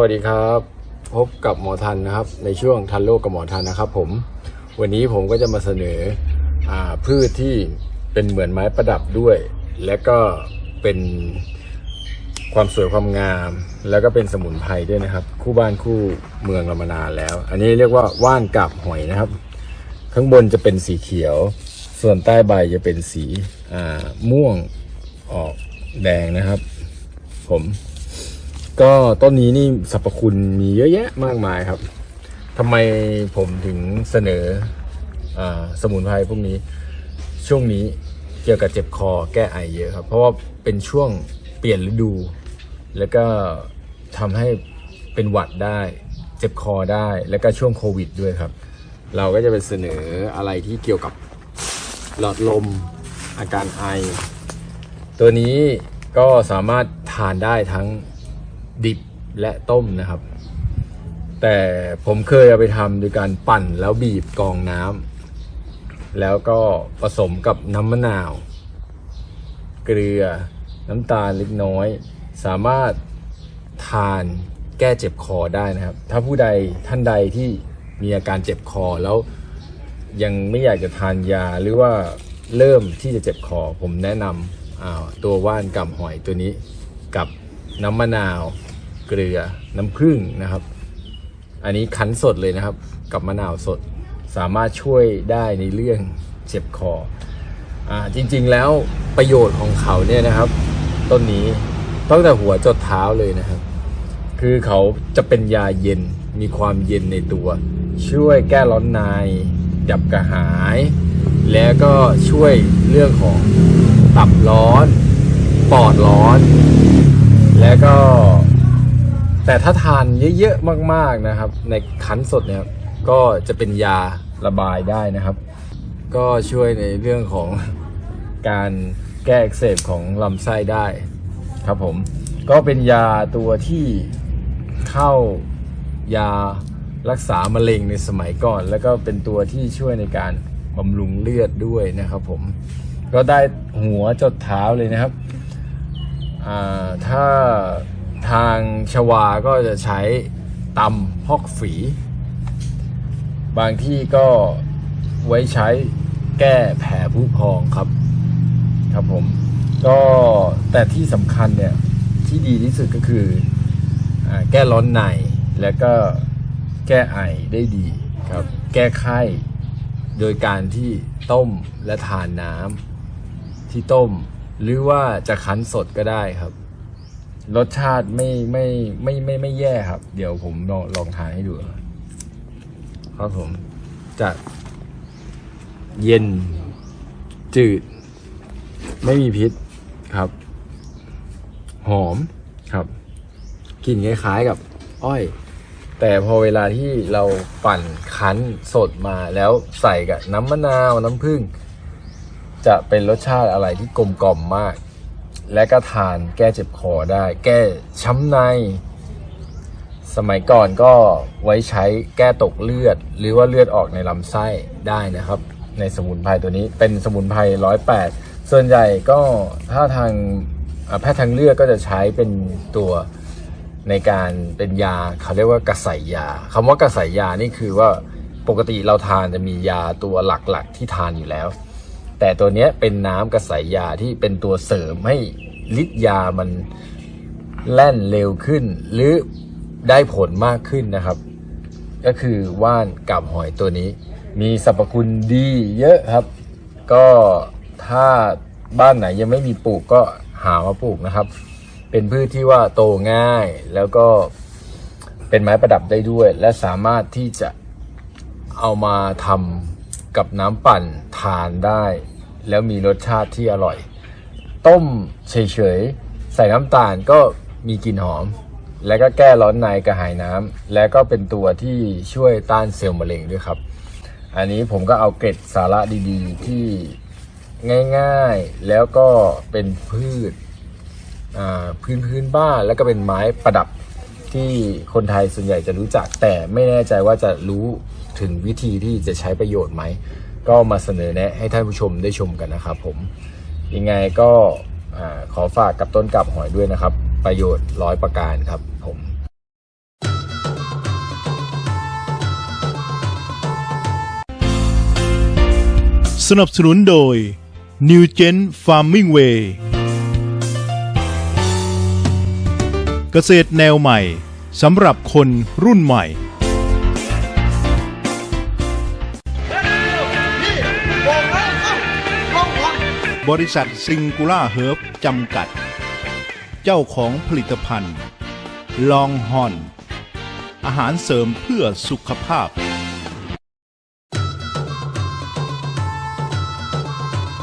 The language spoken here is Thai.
วัสดีครับ พบกับหมอทันนะครับ ในช่วงทันโลกกับหมอทันนะครับ ผม วันนี้ผมก็จะมาเสนออพืชที่เป็นเหมือนไม้ประดับด้วย และก็เป็นความสวยความงาม แล้วก็เป็นสมุนไพรด้วยนะครับ คู่บ้านคู่เมืองเรามานานแล้ว อันนี้เรียกว่าว่านกับหอยนะครับ ข้างบนจะเป็นสีเขียว ส่วนใต้ใบจะเป็นสีม่วงออกแดงนะครับ ผม ก็ต้นนี้นี่สรรพคุณมีเยอะแยะมากมายครับทำไมผมถึงเสนออสมุนไพรพวกนี้ช่วงนี้เกี่ยวกับเจ็บคอแก้ไอเยอะครับ เพราะว่าเป็นช่วงเปลี่ยนฤดู แล้วก็ทำให้เป็นหวัดได้ เจ็บคอได้ แล้วก็ช่วงโควิดด้วยครับ เราก็จะไปเสนออะไรที่เกี่ยวกับหลอดลมอาการไอ ตัวนี้ก็สามารถทานได้ทั้ง ดิบและต้มนะครับ แต่ผมเคยเอาไปทำโดยการปั่นแล้วบีบกองน้ำแล้วก็ผสมกับน้ำมะนาว เกลือน้ำตาลเล็กน้อย สามารถทานแก้เจ็บคอได้นะครับ ถ้าผู้ใดท่านใดที่มีอาการเจ็บคอแล้วยังไม่อยากจะทานยาหรือว่าเริ่มที่จะเจ็บคอ ผมแนะนำตัวว่านกำหอยตัวนี้กับน้ำมะนาว เกลือน้ำผึ้งนะครับ อันนี้คั้นสดเลยนะครับ กับมะนาวสดสามารถช่วยได้ในเรื่องเจ็บคออ่าจริงๆแล้วประโยชน์ของเขาเนี่ยนะครับ ต้นนี้ตั้งแต่หัวจดเท้าเลยนะครับ คือเขาจะเป็นยาเย็นมีความเย็นในตัว ช่วยแก้ร้อนในดับกระหาย แล้วก็ช่วยเรื่องของตับร้อน ปอดร้อน แล้วก็ แต่ถ้าทานเยอะๆมากๆนะครับ ในคั้นสดเนี่ยก็จะเป็นยาระบายได้นะครับ ก็ช่วยในเรื่องของการแก้อักเสบของลำไส้ได้ครับผม ก็เป็นยาตัวที่เข้ายารักษามะเร็งในสมัยก่อน แล้วก็เป็นตัวที่ช่วยในการบำรุงเลือดด้วยนะครับผม ก็ได้หัวจดเท้าเลยนะครับอ่าถ้า ทางชวาก็จะใช้ตำพอกฝี บางที่ก็ไว้ใช้แก้แผลผู้พองครับ ครับผม ก็แต่ที่สำคัญเนี่ย ที่ดีที่สุดก็คืออแก้ร้อนใน และก็แก้ไอได้ดีครับ แก้ไข้โดยการที่ต้มและทานน้ำที่ต้ม หรือว่าจะคั้นสดก็ได้ครับ รสชาติไม่ไม่ไม่ไม่ไม่แย่ครับ เดี๋ยวผมลองลองทานให้ดู ครับผม จะเย็น จืด ไม่มีพิษครับ หอมครับกลิ่นคล้ายๆกับ อ้อย แต่พอเวลาที่เราปั่นคั้นสดมาแล้วใส่กับน้ำมะนาวน้ำผึ้งจะเป็นรสชาติอะไรที่กลมกล่อมมาก และก็ทานแก้เจ็บคอได้ แก้ช้ำใน สมัยก่อนก็ไว้ใช้แก้ตกเลือด หรือว่าเลือดออกในลำไส้ได้นะครับ ในสมุนไพรตัวนี้เป็นสมุนไพรร้อยแปดส่วนใหญ่ก็ถ้าทางแพทย์ทางเลือกก็จะใช้เป็นตัวในการเป็นยาเขาเรียกว่ากระใสยาคำว่ากระใสยานี่คือว่าปกติเราทานจะมียาตัวหลักๆที่ทานอยู่แล้ว แต่ตัวเนี้ยเป็นน้ำกระใสยาที่เป็นตัวเสริมให้ฤทธิ์ยามันแล่นเร็วขึ้น หรือได้ผลมากขึ้นนะครับ ก็คือว่านกับหอยตัวนี้ มีสรรพคุณดีเยอะครับ ก็ถ้าบ้านไหนยังไม่มีปลูกก็หามาปลูกนะครับ เป็นพืชที่ว่าโตง่ายแล้วก็เป็นไม้ประดับได้ด้วย และสามารถที่จะเอามาทำ กับน้ำปั่นทานได้ แล้วมีรสชาติที่อร่อย ต้มเฉยๆ ใส่น้ำตาลก็มีกลิ่นหอม และก็แก้ร้อนในกระหายน้ำและก็เป็นตัวที่ช่วยต้านเซลล์มะเร็งด้วยครับ อันนี้ผมก็เอาเกร็ดสาระดีๆ ที่ง่ายๆ แล้วก็เป็นพืชพื้นพื้นบ้านแล้วก็เป็นไม้ประดับ ที่คนไทยส่วนใหญ่จะรู้จัก แต่ไม่แน่ใจว่าจะรู้ถึงวิธีที่จะใช้ประโยชน์ไหม ก็มาเสนอแนะให้ท่านผู้ชมได้ชมกันนะครับผมยังไงก็ขอฝากกับต้นกับหอยด้วยนะครับ ประโยชน์ร้อยประการครับผมสนับสนุนโดย New Gen Farming Way เกษตรแนวใหม่สำหรับคนรุ่นใหม่ บริษัทซิงคูล่าเฮิร์บจำกัด เจ้าของผลิตภัณฑ์ ลองฮอน อาหารเสริมเพื่อสุขภาพ